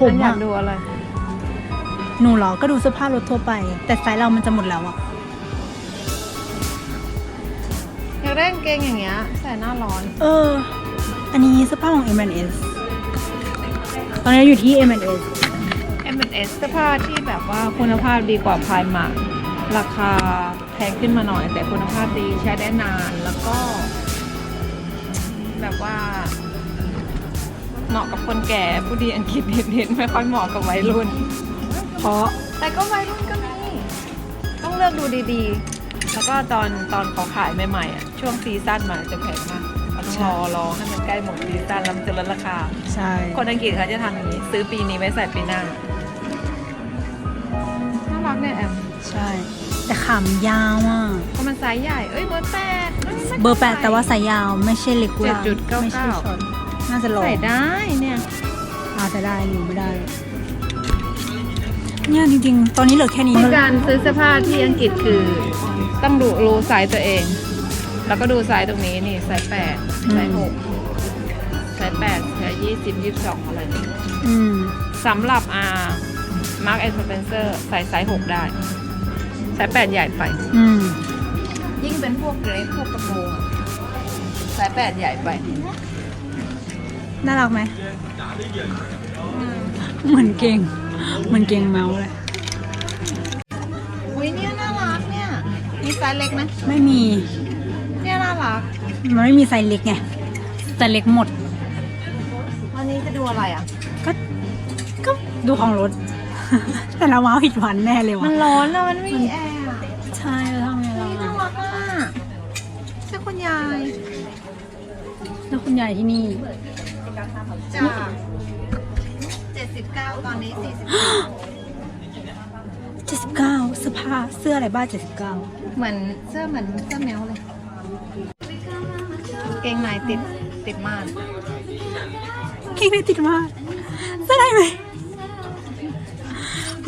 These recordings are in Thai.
ผผมมอยาอะกดูอะไร หนูเหรอ ก็ดูเสื้อผ้ารถทั่วไป แต่ไซส์เรามันจะหมดแล้วอะอยากได้กางเกงอย่างเงี้ยใส่หน้าร้อน เออ อันนี้เสื้อผ้าของ M&S ตอนนี้อยู่ที่ M&S M&S เสื้อผ้าที่แบบว่าคุณภาพดีกว่าพายมาราคาแพงขึ้นมาหน่อย แต่คุณภาพดีใช้ได้นานแล้วก็ แบบว่า เหมาะกับคนแก่ผู้ดีอังกฤษนิดๆไม่ค่อยเหมาะกับวัยรุ่น เพราะแต่ก็วัยรุ่นก็มี ต้องเลือกดูดีๆ แล้วก็ตอนตอนเขาขายใหม่ๆอะช่วงซีซั่นมาจะแพงมากเราต้องรอรอให้มันใกล้หมดซีซั่นแล้วมันจะลดราคา ใช่ คนอังกฤษเขาจะทำอย่างนี้ ซื้อปีนี้ไว้ใส่ปีหน้าน่ารักเนี่ยแอมใช่ แต่ขามยาวอะเพราะมันไซส์ใหญ่เอ้ยเบอร์แปดอ้ยไม่เบอร์แปดแต่ว่าสายยาวไม่ใช่เล็กกุลา7.99ไม่ใช่ช็อตน่าจะลองใส่ได้เนี่ยอาแต่ได้หนูไม่ได้ เนี่ยจริงๆ ตอนนี้เหลือแค่นี้ที่มันการซื้อเสื้อผ้าที่อังกฤษคือ ต้องดูรู้ไซส์ตัวเอง แล้วก็ดูไซส์ตรงนี้นี่ไซส์แปดไซส์หกไซส์แปดไซส์ยี่สิบยี่สิบสองอะไรนี่อืมสำหรับอามาร์กแอนด์สเปนเซอร์ใส่ไซส์หกได้ไซส์แปดใหญ่ไปอืมยิ่งเป็นพวกเกรฟพวกกระโปรงอะไซส์แปดใหญ่ไป น่ารักไหม เหมือนเก่ง เหมือนเก่งเมาส์เลย อุ้ยเนี่ยน่ารักเนี่ย มีไซส์เล็กนะไม่มี เนี่ยน่ารัก มันไม่มีไซส์เล็กไงไซส์เล็กหมด วันนี้จะดูอะไรอะ ก็ ก็ดูของรถ แต่เราว้าวผิดหวันแน่เลยมัว่ะ นร้อนอะมันไม่มีแอร์อะใช่แล้วทำไงเราน่าอะรักอะใช่คุณยาย แล้วคุณยายที่นี่ จาก 79 ตอนนี้ เจ็ดสิบเก้าเสื้อผ้าเสื้ออะไรบ้างเจ็ดสิบเก้า40เหมือนเสื้อเหมือนเสื้อแมวเลย เกงในติดติดม่านเก่งเลยติดมากเสื้อได้ไหม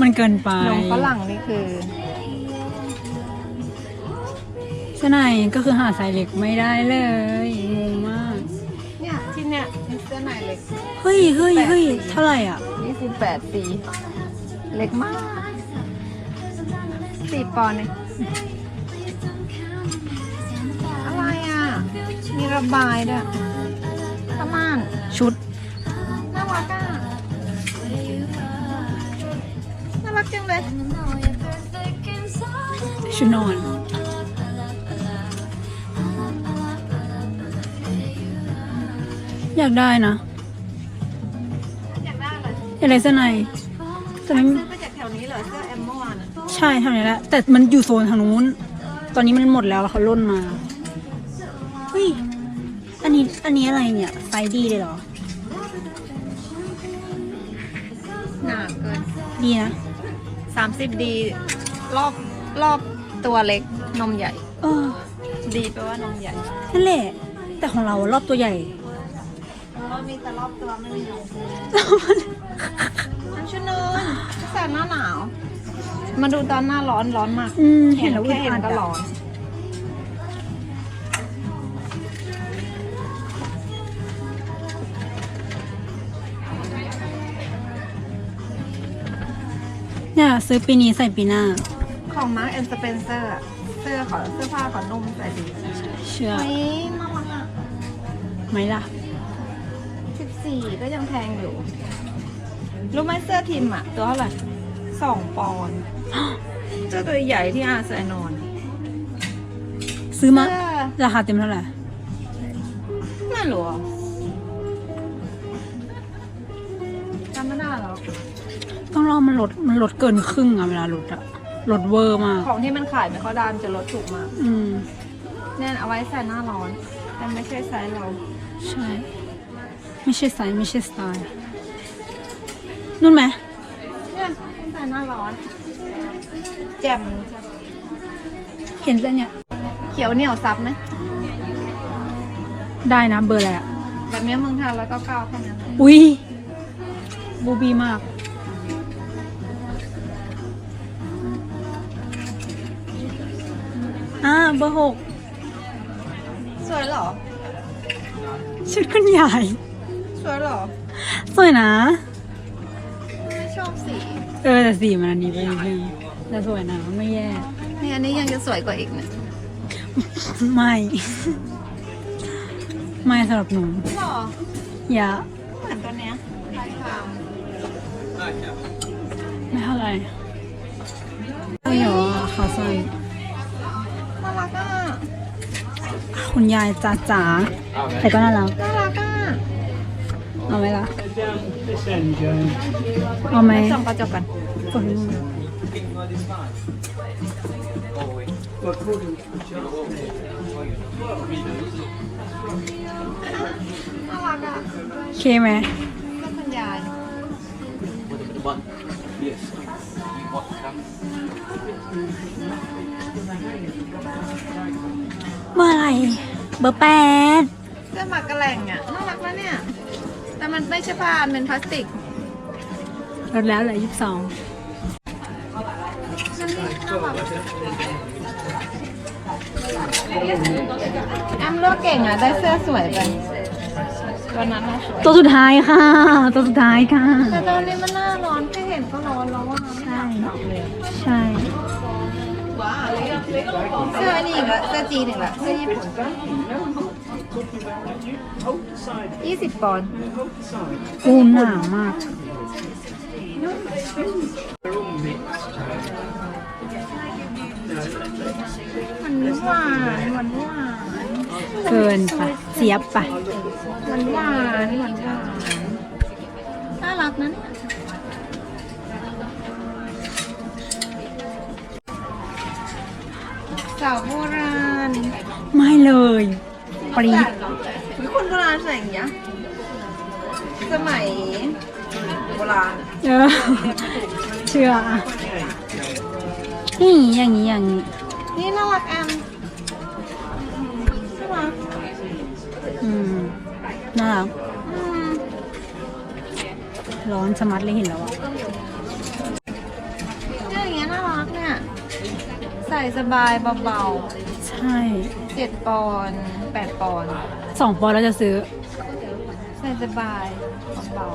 มันเกินไปนมฝรั่งนี่คือเสื้อในก็คือหาไซส์เล็กไม่ได้เลยงงมาก เนี่ยที่เนี่ยมีเสื้อในเล็กเฮ้ยเฮ้ยเฮ้ยเท่าไหร่อะ28ปี เล็กมากสี่ปอนด์เองอะไรอะ มีระบายด้วยประมาณชุด น่ารักอะ น่ารักจังเลยชุดนอน อยากได้นะอยากได้อะไรอยากได้เสื้อใน แต่ไม่ ซื้อมาจากแถวนี้เหรอเสื้อแอมเมื่อวานอะใช่เท่านี้แหละ แต่มันอยู่โซนทางนู้น ตอนนี้มันหมดแล้วแล้วเขาล่นมาเฮ้ยอันนี้อันนี้อะไรเนี่ยไซส์ดีเลยเหรอ หนาเกินดีนะ30ดีรอบรอบตัวเล็กนมใหญ่ เออ ดีแปลว่านมใหญ่ นั่นแหละ แต่ของเราอะรอบตัวใหญ่ เรามีแต่รอบตัวไม่มีนมอันชุดนอนใส่หน้าหนาว มาดูตอนหน้าร้อนร้อนมากอืมเห็นแล้วแค่เห็นก็ร้อน เนี่ยซื้อปีนี้ใส่ปีหน้า ของ Mark and Spencer อะเสื้อขอเสื้อผ้าขอนุ่มใส่ดีเชื่อเฮ้ยน่ารักอะ ไหมล่ะ สิบสี่ก็ยังแพงอยู่ รู้ไหมเสื้อทีมอะตัวเท่าไหร่สองปอนด์เสื้อตัวใหญ่ที่อาใส่นอนซื้อมาเสื้อราคาเต็มเท่าไหร่ไม่รู้อะจำไม่ได้หรอกต้องรอมันลดมันลดเกินครึ่งอะเวลาลดอะลดเวอร์มาก ของที่มันขายไม่ค่อยได้มันจะลดถูกมาก อืมเนี่ยเอาไว้ใส่หน้าร้อน แต่ไม่ใช่ไซส์เรา ใช่ ไม่ใช่ไซส์ไม่ใช่สไตล์นุ่นไหมเนี่ยใส่หน้าร้อน แจ่มเห็นแล้วเนี่ย เขียวเหนียวซับไหมได้นะเบอร์อะไรอะแบบเนี้ยเมืองไทยแล้วก็เก้าแค่นั้นอุ้ยบูบีมากอ่าเบอร์หกสวยเหรอ ชุดคุณใหญ่ สวยเหรอ สวยนะอบสีเออแต่สีมันอันนี้ไปนิดนึงแต่สวยนะไม่แย่ นี่อันนี้ยังจะสวยกว่าอีกนะไม่ ไม่สำหรับหนู หรออย่า เหมือนตัวเนี้ยลายขาวไม่เท่าไหร่ก็อย่าว่าเขาสั้นน่ารักอะคุณยายจ๋าจ๋าแต่ก็น่ารัก น่ารักอะ เอาไหมล่ะ This end, Joan. เอาไหมส่องกระจกกันกดให้หน่อยน่ารักอะโอเคไหมก็คุณยายเมื่อไหร่เบอร์แปดเสื้อหมากกระแหล่งอะน่ารักนะเนี่ย แต่มันไม่ใช่ผ้ามันเป็นพลาสติกลดแล้วเหลือยี่สิบสองแอมเลือกเก่งอะ ได้เสื้อสวยไปวันนั้นน่ะสวยตัวสุดท้ายค่ะ ตัวสุดท้ายค่ะ แต่ตอนนี้มันหน้าร้อนแค่เห็นก็ร้อนแล้วอะใช่ ใช่เสื้อนี่อีกละเสื้อจีนอีกละเสื้อญี่ปุ่นก็ ยี่สิบปอนด์อูหนาวมาก มันหวานหวานหวานเกินไปเสียบไปหวานหวานหวานหวานน่ารักนะเนี่ยสาวโบราณ ไม่เลย ปรี๊ดมีคนโบราณใส่อย่างเงี้ยสมัยโบราณเออ เชื่ออะนี่อย่างนี้อย่างนี้นี่น่ารักแอมใช่ไหมอืมน่ารักอืมร้อนสมัดเลยเห็นแล้วอะเนี่ยอย่างเงี้ยน่ารักเนี่ย ใส่สบายเบาใช่ๆ เจ็ดปอนด์แปดปอนด์สองปอนด์เราจะซื้อ ใส่สบายเบา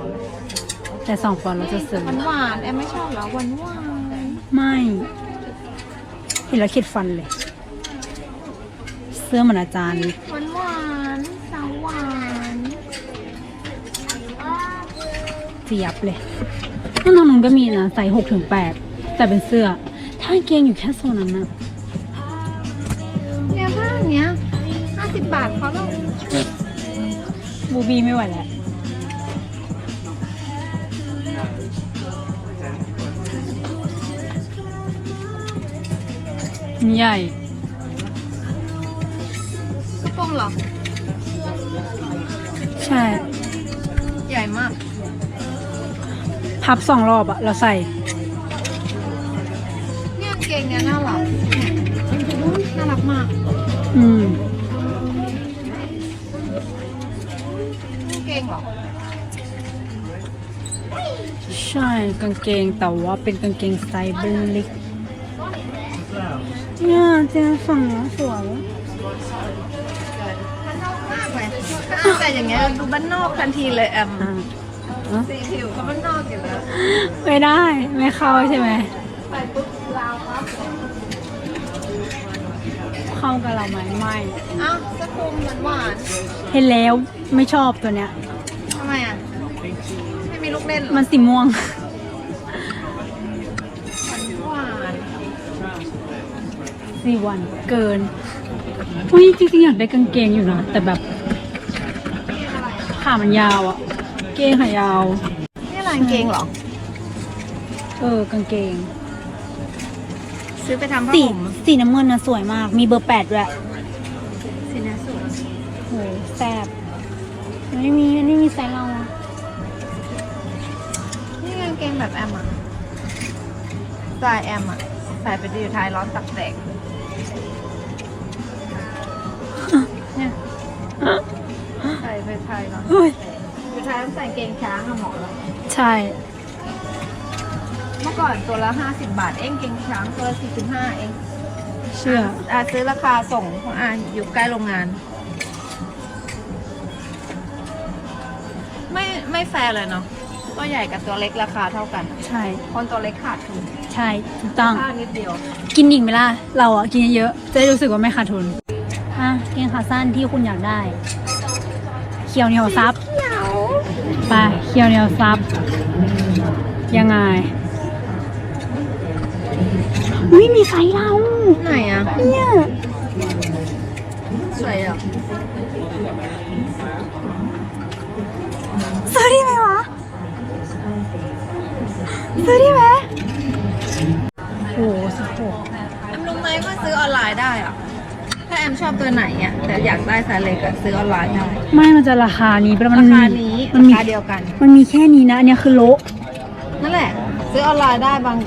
แต่สองปอนด์เราจะซื้อๆหวานๆแอมไม่ชอบเหรอหวานหวานไม่เห็นแล้วคิดฟันเลย เสื้อเหมือนอาจารย์เลยหวานหวานๆสาวหวานเสียบเลยนั่นทางนู้นก็มีนะใส่หกถึงแปดแต่เป็นเสื้อ ถ้ากางเกงอยู่แค่โซนนั้นนะ เนี่ยผ้าอย่างเนี้ยห้าสิบบาทเขาลงบูบี้ไม่ไหวแล้วมันใหญ่กระโปรงเหรอ ใช่ ใหญ่มาก พับสองรอบอะเราใส่ เนี่ยกางเกงเนี่ยน่ารักเนี่ยน่ารักมาก อืมกางเกงเหรอใช่กางเกงแต่ว่าเป็นกางเกงไซส์เบลเล็กเนี่ยเจอฝั่งนี้สวยบ้านนอกมากเลยถ้าแต่อย่างเงี้ยดูบ้านนอกทันทีเลยแอมอ่าเอ้าสีผิวก็บ้านนอกอยู่แล้วไม่ได้ ไม่เข้าใช่ไหมใส่ปุ๊บลาวครับ เข้ากับเราไหมไม่อ้าวสะพุมหวานเห็นแล้วไม่ชอบตัวเนี้ยๆทำไมอะ ไม่มีลูกเล่นเหรอมันสีม่วง หวานสี่วันเกิน อุ้ยจริงๆอยากได้กางเกงอยู่นะ แต่แบบขามันยาวอะเกงขายาว นี่ร้านเกงเหรอ เออกางเกง ซื้อไปทำผ้าสีห่มสีน้ำเงินนะสวยมาก มีเบอร์แปดด้วยสีนี้สวยโหแซ่บมันไม่มีมันไม่มีไซส์เราอะนี่กางเกงแบบแอมอะสายแอมอะใส่ไปดีอยู่ท้ายร้อนตักแตกเนี่ยใส่ไปท้ายร้อนเฮ้ยอยู่ท้ายต้องใส่เกงช้างอะเหมาะแล้ว ใช่ เมื่อก่อนตัวละห้าสิบบาท เองเกงช้างตัวละสี่สิบห้าเองเชื่อ อะซื้อราคาส่งของอะอยู่ใกล้โรงงาน ไม่ไม่แฟร์เลยเนาะตัวใหญ่กับตัวเล็กราคาเท่ากัน ใช่ คนตัวเล็กขาดทุนใช่ถูกต้อง ค่านิดเดียว กินอีกไหมล่ะ เราอะ กินเยอะๆจะได้รู้สึกว่าไม่ขาดทุน อะกินขาสั้นที่คุณอยากได้เคียวเหนียวซับ ไปเคียวเหนียวซับ ยังไง อุ้ยมีไซส์เรา ไหนอะ เนี่ย สวยอะซื้อดีไหมวะซื้อดีไหมโอ้โหสิบหกแอมรู้ไหมว่าซื้อออนไลน์ได้อะ ถ้าแอมชอบตัวไหนอะแต่อยากได้ไซส์เล็กอะซื้อออนไลน์ได้ ไม่มันจะราคานี้ประมาณราคานี้มันรามีคาเดียวกัน มันมีแค่นี้นะอันเนี้ยคือโละนั่นแหละ ซื้อออนไลน์ได้บาง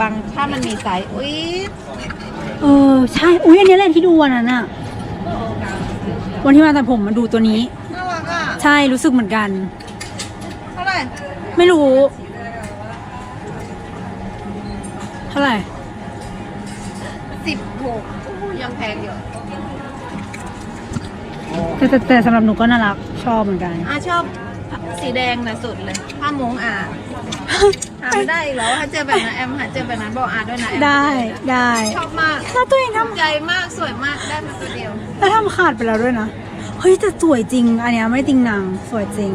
บาง ถ้ามันมีไซส์อุ้ยเออใช่อุ้ยอันนี้แหละที่ดูวันนั้นอะวันที่มาตัดผมมาดูตัวนี้ น่ารักอะใช่รู้สึกเหมือนกัน เท่าไหร่ไม่รู้ เท่าไหร่สิบหกยังแพงอยู่แต่แต่แต่สำหรับหนูก็น่ารักชอบเหมือนกันอาชอบ สีแดงนะสุดเลยผ้ามงอาหาไม่ได้อีกแล้วถ้าเจอแบบนั้นแอมหาเจอแบบนั้นบอกอาด้วยนะแอมได้ได้ชอบมากแล้วตัวเองถูทำกใจมากสวยมากได้มาตัวเดียว แล้วทำขาดไปแล้วด้วยนะ เฮ้ยแต่สวยจริง อันเนี้ยไม่ติงนางสวยจริง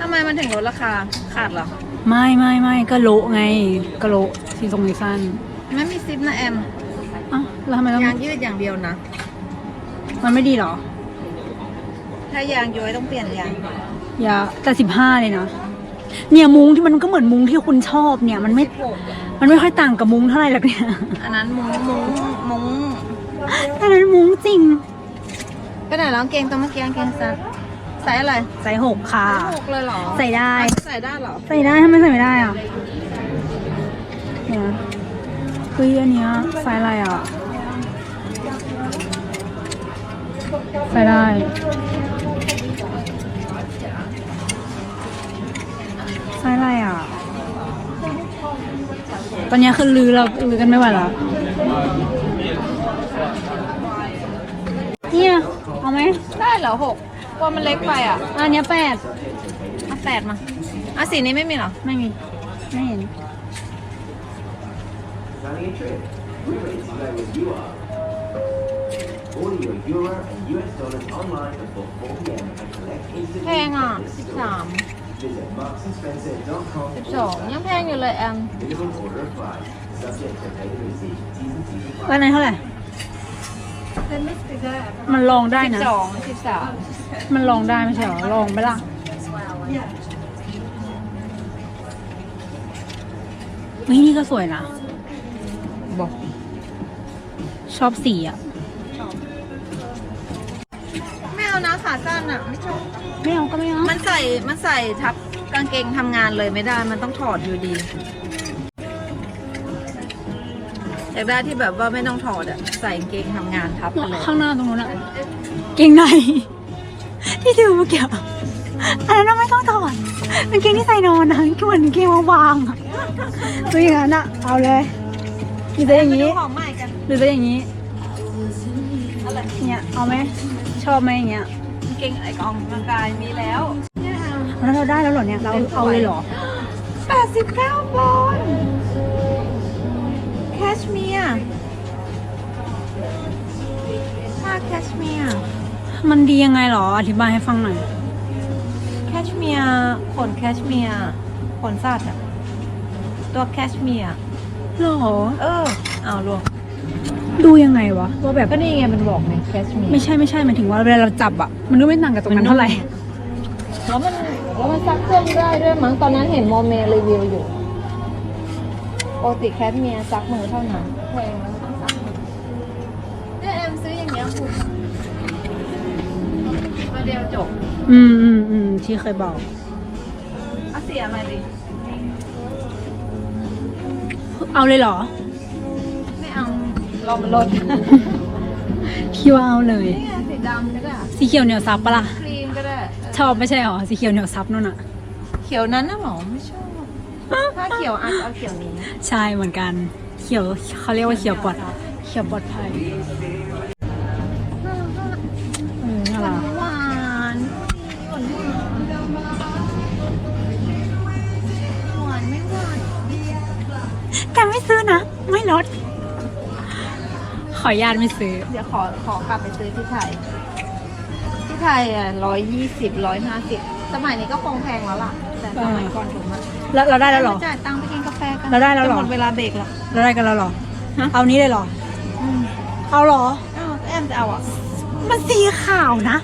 ทำไมมันถึงลดราคาขาดเหรอ ไม่ไม่ไม่ก็โละไงก็โละสีทรงสีสั้นไม่มีซิปนะแอมอ้าวแล้วทำไมต้องยางยืดอย่างเดียวนะ มันไม่ดีเหรอ ถ้ายางย้อยต้องเปลี่ยนยางอย่าแต่สิบห้าเลยนะ เนี่ยมุ้งที่มันก็เหมือนมุ้งที่คุณชอบเนี่ย มันไม่ มันไม่ค่อยต่างกับมุ้งเท่าไหร่หรอกเนี่ย อันนั้นมุ้งมุ้งมุ้งแต่นั้นมุ้งจริงไปไหนแล้วกางเกงตัวเมื่อกี้กางเกงซักใส่อะไร ใส่หกค่ะหกเลยเหรอ ใส่ได้ ใส่ได้เหรอ ใส่ได้ทำไมใส่ไม่ได้อะ เนี้ยคือลือเราลือกันไม่ไหวแล้วเนี่ยเอาไหมได้เหรอหกกลัวมันเล็กไปอะอันเนี้ยแปดเอาแปดมาอะสีนี้ไม่มีเหรอ ไม่มีไม่เห็น Planning a trip. We're ready to go with you are. Order your euro and US dollars online before 4 p.m. and collect แพ instantly งอะ at the สิบ store. สาม Visit marksandspencer.com สิบสองยังแพงอยู่เลยแอม Minimum order applies. Subject to pay receipt. T's and C's apply. แล้วนั้นเท่าไหร่ มันลองได้นะ สองสิบสามมันลองได้ไม่ใช่เหรอ ลองไปล่ะเฮ้ยนี่ก็สวยนะ บอก ชอบสีอะ ไม่เอานะขาสั้นอะ ไม่ชอบ ไม่เอาก็ไม่เอา มันใส่ มันใส่ทับกางเกงทำงานเลยไม่ได้ มันต้องถอดอยู่ดี อยากได้ที่แบบว่าไม่ต้องถอดอะใส่กางเกงทำงานทับไปเลยข้างหน้าตรงนู้นอะเกงใน ที่ถือเมื่อกี้อะอันนั้นนะไม่ต้องถอดเป็นเกงที่ใส่นอนนะคือเหมือนเกงวางๆอะตัวอย่างนั้นอะเอาเลยหรือจะอย่างนี้นี้ของใหม่กันหรือจะอย่างนี้อะไรเนี่ยเอาไหมชอบไหมอย่างเงี้ยกางเกงไอ้กองกำลังกายมีแล้วแล้วเราได้แล้วเหรอเนี่ยเราเอาเลยเหรอ89ปอนด์แค ชเมียร์ผ้าแคชเมียร์ มันดียังไงเหรอ อธิบายให้ฟังหน่อย แคชเมียร์ขนแคชเมียร์ขนสัตว์อะตัวแคชเมียร์ หรอ เออ เอาลวงดูยังไงวะ ว่าแบบ ก็นี่ไงมันบอกไงแคชเมียร์ไม่ใช่ไม่ใช่หมายถึงว่าเวลาเราจับอะมันก็ไม่ต่างกับตรงนั้นเท่าไหร่ แล้วมันแล้วมันซักเครื่องได้ด้วยมั้งตอนนั้นเห็นโมเมรีวิวอยู่ ปกติแคชเมียร์ซักมือเท่านั้นแพงแล้วต้องซักมือเนี่ยแอมซื้ออย่างเงี้ยคุณมาเดียวจบอืมอืมอืมที่เคยบอกเอาสีอะไรดีเอาเลยเหรอ ไม่เอารอมันลดคิดว่าเอาเลย นี่ไงสีดำก็ได้สีเขียวเหนียวซับปะล่ะครีมก็ได้ชอบไม่ใช่หรอสีเขียวเหนียวซับนู่นอะเขียวนั้นนะหมอไม่ชอบ ถ้าเขียวอาจจะเอาเขียวนี้ ใช่เหมือนกัน เขียวเขาเรียกว่าเขียวปลอดเขียวปลอดภัยอืมน่ารัหวานหวานไม่หวานแต่ไม่ซื้อนะ ไม่ลด ขออนุญาตไม่ซื้อ เดี๋ยวขอขอกลับไปซื้อที่ไทย ที่ไทยอะร้อยยี่สิบร้อยห้าสิบสมัยนี้ก็คงแพงแล้วล่ะ แต่สมัยก่อนถูกมาก แล้วเราได้แล้วเหรอ จ่ายตังค์ไปกินกาแฟกันเราได้แล้วเหรอ จะหมดเวลาเบรกแล้วเราได้กันแล้วเหรอ ฮะ เอานี้เลยเหรอเอาเหรอ อ้าวแอมจะเอาอะมันสีขาวนะ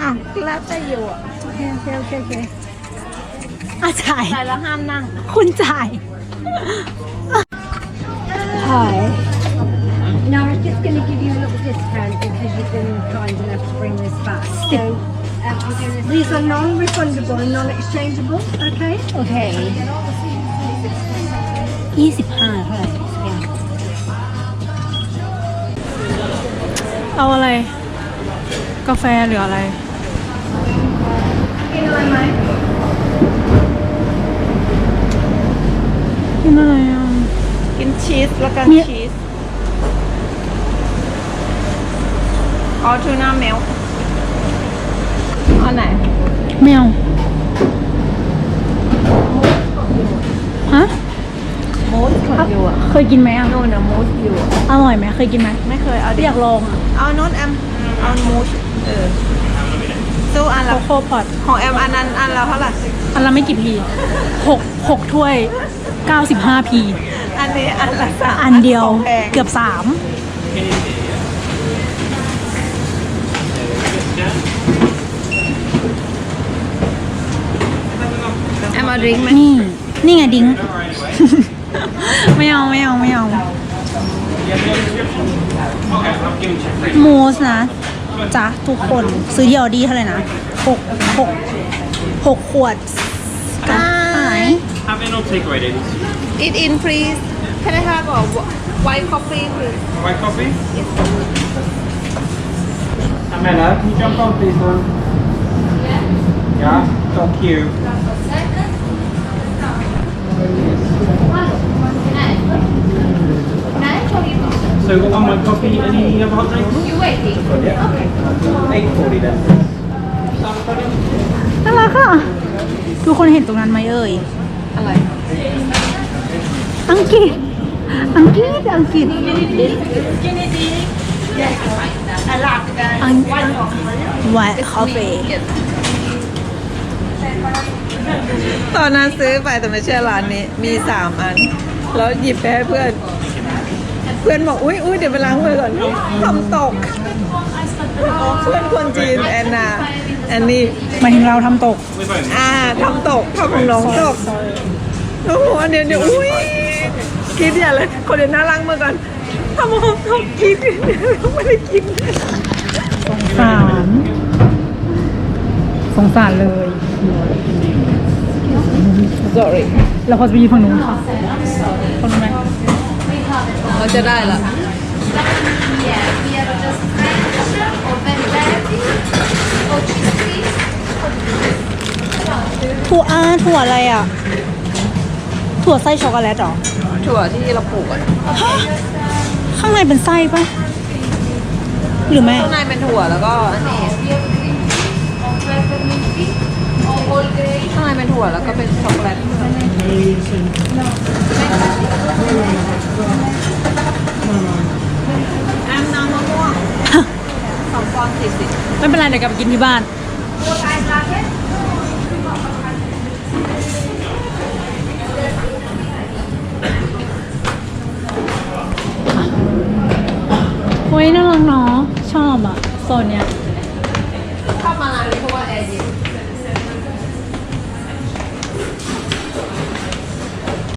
อ้าวแล้วแต่อยู่อะโอเคโอเคโอเคโอเคอาจ่ายใส่แล้วห้ามนั่ง คุณจ่ายหาย No, I was just going to give you a little discount because you've been kind enough to bring this back. So um, I'm gonna, these are non-refundable and non-exchangeable, okay? โอเคยี่สิบห้าเท่าไหร่เอาอะไร กาแฟหรืออะไร กินอะไรไหมกินอะไรอะ กินชีสแล้วกันมีชีสเอาทูน่าเมลเอาไหนไม่เอาฮะมูสของอยู่อะเคยกินไหมอะโน่นนะมูสอยู่อะอร่อยไหมเคยกินไหมไม่เคยเอาดิอยากลองอะเอาโน้นแอมเอามูสเออสู้อันโคละโค่พอตของแอมอันนั้นอันละเท่าไหร่อันละไม่กี่พีหกหกถ้วย95พีอันนี้อันละสามอันเดียวของแพง เกือบสามแเอาดริงก์ไหมนี่ นี่ไงดิ้ง ไม่เอาไม่เอาไม่เอามูสนะจ้ะทุกคนซื้อเดียวดีเท่าไหร่นะหกหกหกขวดกันหาย Have it or take away, ladies? Eat in please Can I have a white coffee please White coffee? Amanda, can you jump on please, man? Yeah? Thank you. So got one white coffee, any other hot drinks? You waiting? Yeah. Okay. Eight forty then. น่ารักอะ ทุกคนเห็นตรงนั้นไหมเอ่ย อะไร อังกฤษ อังกฤษ อังกฤษ อังไวท์คอฟฟี่ตอนนั้นซื้อไปแต่ไม่ใช่ร้านนี้ มีสามอัน แล้วหยิบไปให้เพื่อน เพื่อนบอกอุ้ยอุ้ยเดี๋ยวไปล้างมือก่อนทำตกเพื่อนคนจีนแอนนาแอนนี่หมายถึงเราทำตก อ่าทำตกทำของน้องตกโอ้โหเดี๋ยวเดี๋ยวอุ้ยคิดอย่าเลยคนเดียวหน้าล้างมือก่อนทำของตกคิดไม่ได้กินสารสงสารเลย sorry เราควรจะไปยืนฝั่งนู้นค่ะคนรู้ไหม เราจะได้ละถั่วอาถั่วอะไรอะ ถั่วไส้ช็อกโกแลตเหรอถั่วที่เราปลูกอะฮะข้างในเป็นไส้ปะหรือไม่ข้างในเป็นถั่วแล้วก็อันนี้ข้างในเป็นถั่วแล้วก็เป็นช็อกโกแลตแอมน้ำมะม่วงสองฟองสี่สิบ ไม่เป็นไรเดี๋ยวกลับไปกินที่บ้านเฮ้ยน่ารักเนาะชอบอะโซนเนี้ย